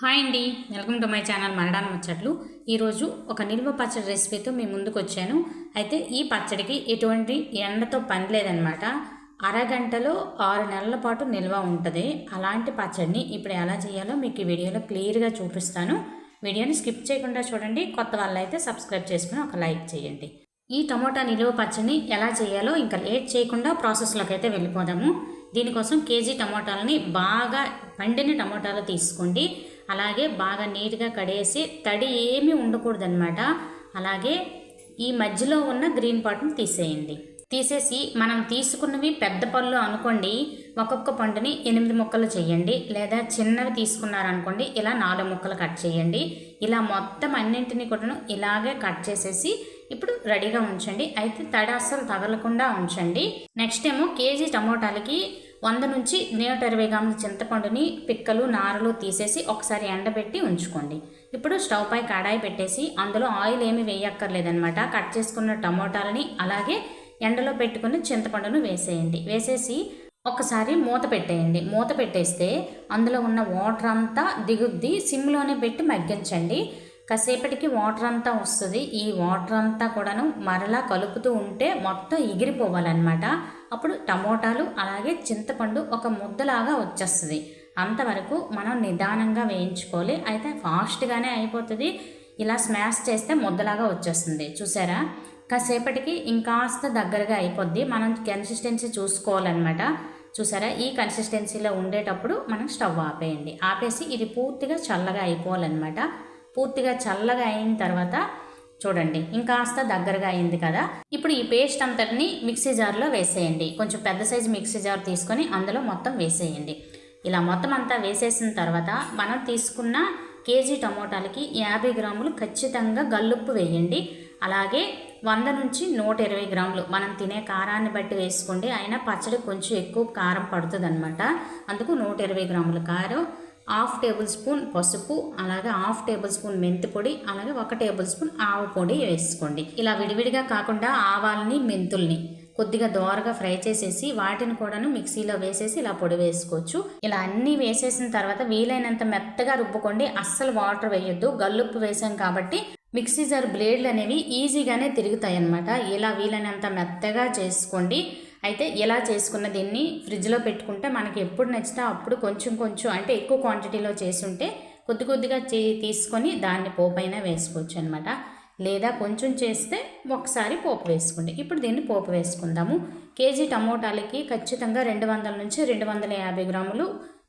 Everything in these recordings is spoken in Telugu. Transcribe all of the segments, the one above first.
హాయ్ అండి. Welcome to my channel Maradan ముచ్చట్లు. ఈరోజు ఒక నిల్వ పచ్చడి రెసిపీతో మీ ముందుకు వచ్చాను. అయితే ఈ పచ్చడికి ఎటువంటి ఎండతో పని లేదనమాట అరగంటలో ఆరు నెలల పాటు నిల్వ ఉంటుంది. అలాంటి పచ్చడిని ఇప్పుడు ఎలా చేయాలో మీకు ఈ వీడియోలో క్లియర్గా చూపిస్తాను. వీడియోని స్కిప్ చేయకుండా చూడండి. కొత్త వాళ్ళు అయితే సబ్స్క్రైబ్ చేసుకుని ఒక లైక్ చేయండి. ఈ టమోటా నిలువ పచ్చడిని ఎలా చేయాలో ఇంకా లేట్ చేయకుండా ప్రాసెస్లోకి అయితే వెళ్ళిపోదాము. దీనికోసం కేజీ టమోటాలని బాగా పండిన టమోటాలు తీసుకోండి. అలాగే బాగా నీట్గా కడేసి తడి ఏమీ ఉండకూడదనమాట అలాగే ఈ మధ్యలో ఉన్న గ్రీన్ పార్ట్ని తీసేయండి. తీసేసి మనం తీసుకున్నవి పెద్ద పళ్ళు అనుకోండి ఒక్కొక్క పండుని ఎనిమిది ముక్కలు చేయండి లేదా చిన్నవి తీసుకున్నారనుకోండి ఇలా నాలుగు ముక్కలు కట్ చేయండి. ఇలా మొత్తం అన్నింటినీ కూడాను ఇలాగే కట్ చేసేసి ఇప్పుడు రెడీగా ఉంచండి. అయితే తడి అస్సలు తగలకుండా ఉంచండి. నెక్స్ట్ ఏమో కేజీ టమోటాలకి వంద నుంచి నూట ఇరవై గ్రాముల చింతపండుని పిక్కలు నారలు తీసేసి ఒకసారి ఎండబెట్టి ఉంచుకోండి. ఇప్పుడు స్టవ్ పై కడాయి పెట్టేసి అందులో ఆయిల్ ఏమి వేయక్కర్లేదనమాట కట్ చేసుకున్న టమోటాలని అలాగే ఎండలో పెట్టుకుని చింతపండును వేసేయండి. వేసేసి ఒకసారి మూత పెట్టేయండి. మూత పెట్టేస్తే అందులో ఉన్న వాటర్ అంతా దిగుద్ది. సిమ్లోనే పెట్టి మగ్గించండి. కాసేపటికి వాటర్ అంతా వస్తుంది. ఈ వాటర్ అంతా కూడాను మరలా కలుపుతూ ఉంటే మొత్తం ఎగిరిపోవాలన్నమాట. అప్పుడు టమోటాలు అలాగే చింతపండు ఒక ముద్దలాగా వచ్చేస్తుంది. అంతవరకు మనం నిదానంగా వేయించుకోవాలి. అయితే ఫాస్ట్గానే అయిపోతుంది. ఇలా స్మాష్ చేస్తే ముద్దలాగా వచ్చేస్తుంది. చూసారా? కాసేపటికి ఇంకాస్త దగ్గరగా అయిపోద్ది. మనం కన్సిస్టెన్సీ చూసుకోవాలన్నమాట. చూసారా? ఈ కన్సిస్టెన్సీలో ఉండేటప్పుడు మనం స్టవ్ ఆపేయండి. ఆపేసి ఇది పూర్తిగా చల్లగా అయిపోవాలన్నమాట. పూర్తిగా చల్లగా అయిన తర్వాత చూడండి ఇంకాస్త దగ్గరగా అయింది కదా. ఇప్పుడు ఈ పేస్ట్ అంతటిని మిక్సీ జార్లో వేసేయండి. కొంచెం పెద్ద సైజు మిక్సీ జార్ తీసుకొని అందులో మొత్తం వేసేయండి. ఇలా మొత్తం అంతా వేసేసిన తర్వాత మనం తీసుకున్న కేజీ టమోటాలకి యాభై గ్రాములు ఖచ్చితంగా గల్లుప్పు వేయండి. అలాగే వంద నుంచి నూట ఇరవై గ్రాములు మనం తినే కారాన్ని బట్టి వేసుకోండి. అయినా పచ్చడి కొంచెం ఎక్కువ కారం పడుతుంది అనమాట అందుకు నూట ఇరవై గ్రాముల కారం హాఫ్ టేబుల్ స్పూన్ పసుపు అలాగే హాఫ్ టేబుల్ స్పూన్ మెంతి పొడి అలాగే ఒక టేబుల్ స్పూన్ ఆవు పొడి వేసుకోండి. ఇలా విడివిడిగా కాకుండా ఆవాలని మెంతుల్ని కొద్దిగా దోరగా ఫ్రై చేసేసి వాటిని కూడాను మిక్సీలో వేసేసి ఇలా పొడి వేసుకోవచ్చు. ఇలా అన్నీ వేసేసిన తర్వాత వీలైనంత మెత్తగా రుబ్బుకోండి. అస్సలు వాటర్ వేయొద్దు. గల్లుప్పు వేసాం కాబట్టి మిక్సీ జార్ బ్లేడ్లు అనేవి ఈజీగానే తిరుగుతాయి అన్నమాట ఇలా వీలైనంత మెత్తగా చేసుకోండి. అయితే ఎలా చేసుకున్న దీన్ని ఫ్రిడ్జ్లో పెట్టుకుంటే మనకి ఎప్పుడు నచ్చితే అప్పుడు కొంచెం కొంచెం అంటే ఎక్కువ క్వాంటిటీలో చేసుంటే కొద్ది కొద్దిగా చే తీసుకొని దాన్ని పోపైన వేసుకోవచ్చు అనమాట లేదా కొంచెం చేస్తే ఒకసారి పోపు వేసుకోండి. ఇప్పుడు దీన్ని పోపు వేసుకుందాము. కేజీ టమోటాలకి ఖచ్చితంగా రెండు వందల నుంచి రెండు వందల యాభై గ్రాములు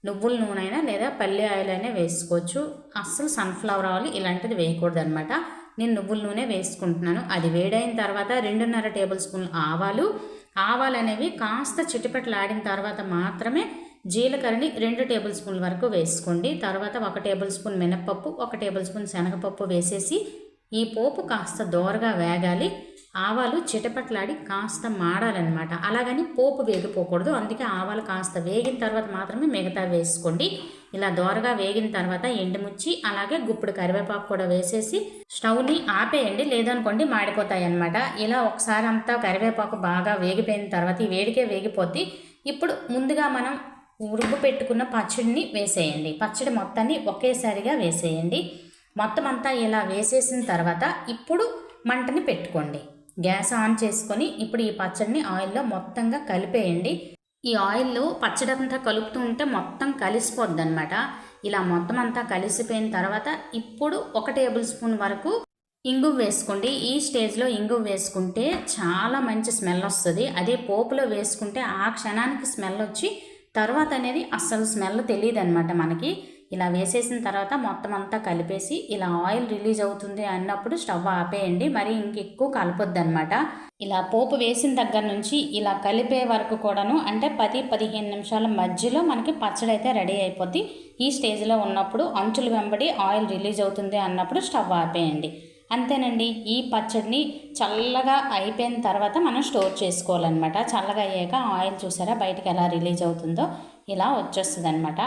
నువ్వుల నూనె అయినా లేదా పల్లి ఆయిల్ అయినా వేసుకోవచ్చు. అస్సలు సన్ఫ్లవర్ ఆయిల్ ఇలాంటిది వేయకూడదు అనమాట నేను నువ్వుల నూనె వేసుకుంటున్నాను. అది వేడైన తర్వాత రెండున్నర టేబుల్ స్పూన్ ఆవాలు ఆవాలు అనేవి కాస్త చిటిపట్లాడిన తర్వాత మాత్రమే జీలకర్రని రెండు టేబుల్ స్పూన్ వరకు వేసుకోండి. తర్వాత ఒక టేబుల్ స్పూన్ మినప్పప్పు ఒక టేబుల్ స్పూన్ శనగపప్పు వేసేసి ఈ పోపు కాస్త దోరగా వేగాలి. ఆవాలు చిటపట్లాడి కాస్త మాడాలన్నమాట. అలాగని పోపు వేగిపోకూడదు. అందుకే ఆవాలు కాస్త వేగిన తర్వాత మాత్రమే మిగతా వేసుకోండి. ఇలా దోరగా వేగిన తర్వాత ఎండుముచ్చి అలాగే గుప్పుడు కరివేపాకు కూడా వేసేసి స్టవ్ని ఆపేయండి. లేదనుకోండి మాడిపోతాయి అన్నమాట ఇలా ఒకసారి అంతా కరివేపాకు బాగా వేగిపోయిన తర్వాత ఈ వేడికే వేగిపోద్ది. ఇప్పుడు ముందుగా మనం ఉరుగు పెట్టుకున్న పచ్చడిని వేసేయండి. పచ్చడి మొత్తాన్ని ఒకేసారిగా వేసేయండి. మొత్తం అంతా ఇలా వేసేసిన తర్వాత ఇప్పుడు మంటని పెట్టుకోండి. గ్యాస్ ఆన్ చేసుకొని ఇప్పుడు ఈ పచ్చడిని ఆయిల్లో మొత్తంగా కలిపేయండి. ఈ ఆయిల్లో పచ్చడి అంతా కలుపుతూ ఉంటే మొత్తం కలిసిపోద్ది అనమాట ఇలా మొత్తం అంతా కలిసిపోయిన తర్వాత ఇప్పుడు ఒక టేబుల్ స్పూన్ వరకు ఇంగు వేసుకోండి. ఈ స్టేజ్లో ఇంగు వేసుకుంటే చాలా మంచి స్మెల్ వస్తుంది. అదే పోపులో వేసుకుంటే ఆ క్షణానికి స్మెల్ వచ్చి తర్వాత అనేది అస్సలు స్మెల్ తెలియదు అనమాట మనకి. ఇలా వేసేసిన తర్వాత మొత్తం అంతా కలిపేసి ఇలా ఆయిల్ రిలీజ్ అవుతుంది అన్నప్పుడు స్టవ్ ఆపేయండి. మరి ఇంకెక్కువ కలపొద్దనమాట ఇలా పోపు వేసిన దగ్గర నుంచి ఇలా కలిపే వరకు కూడాను అంటే పది పదిహేను నిమిషాల మధ్యలో మనకి పచ్చడి అయితే రెడీ అయిపోద్ది. ఈ స్టేజ్లో ఉన్నప్పుడు అంచులు వెంబడి ఆయిల్ రిలీజ్ అవుతుంది అన్నప్పుడు స్టవ్ ఆపేయండి. అంతేనండి. ఈ పచ్చడిని చల్లగా అయిపోయిన తర్వాత మనం స్టోర్ చేసుకోవాలన్నమాట. చల్లగా అయ్యాక ఆయిల్ చూసారా బయటకు ఎలా రిలీజ్ అవుతుందో? ఇలా వచ్చేస్తుంది అనమాట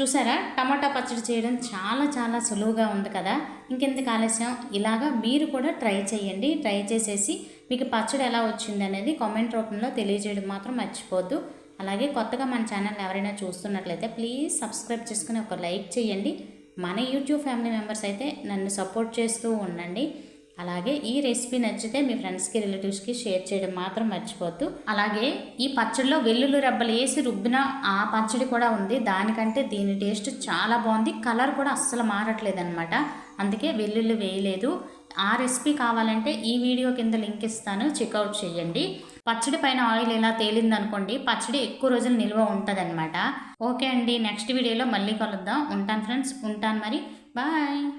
చూసారా? టమాటా పచ్చడి చేయడం చాలా చాలా సులువుగా ఉంది కదా? ఇంకెందుకు ఆలస్యం? ఇలాగా మీరు కూడా ట్రై చేయండి. ట్రై చేసేసి మీకు పచ్చడి ఎలా వచ్చింది అనేది కామెంట్ రూపంలో తెలియజేయడం మాత్రం మర్చిపోద్దు. అలాగే కొత్తగా మన ఛానల్ ఎవరైనా చూస్తున్నట్లయితే ప్లీజ్ సబ్స్క్రైబ్ చేసుకుని ఒక లైక్ చేయండి. మన యూట్యూబ్ ఫ్యామిలీ మెంబర్స్ అయితే నన్ను సపోర్ట్ చేస్తూ ఉండండి. అలాగే ఈ రెసిపీ నచ్చితే మీ ఫ్రెండ్స్కి రిలేటివ్స్కి షేర్ చేయడం మాత్రం మర్చిపోద్దు అలాగే ఈ పచ్చడిలో వెల్లుల్లి రెబ్బలు వేసి రుబ్బిన ఆ పచ్చడి కూడా ఉంది. దానికంటే దీని టేస్ట్ చాలా బాగుంది. కలర్ కూడా అస్సలు మారట్లేదు అనమాట అందుకే వెల్లుల్లి వేయలేదు. ఆ రెసిపీ కావాలంటే ఈ వీడియో కింద లింక్ ఇస్తాను. చెక్అవుట్ చేయండి. పచ్చడి పైన ఆయిల్ ఇలా తేలిందనుకోండి పచ్చడి ఎక్కువ రోజులు నిల్వ ఉంటుంది ఓకే అండి. నెక్స్ట్ వీడియోలో మళ్ళీ కలుద్దాం. ఉంటాను ఫ్రెండ్స్. ఉంటాను మరి. బాయ్.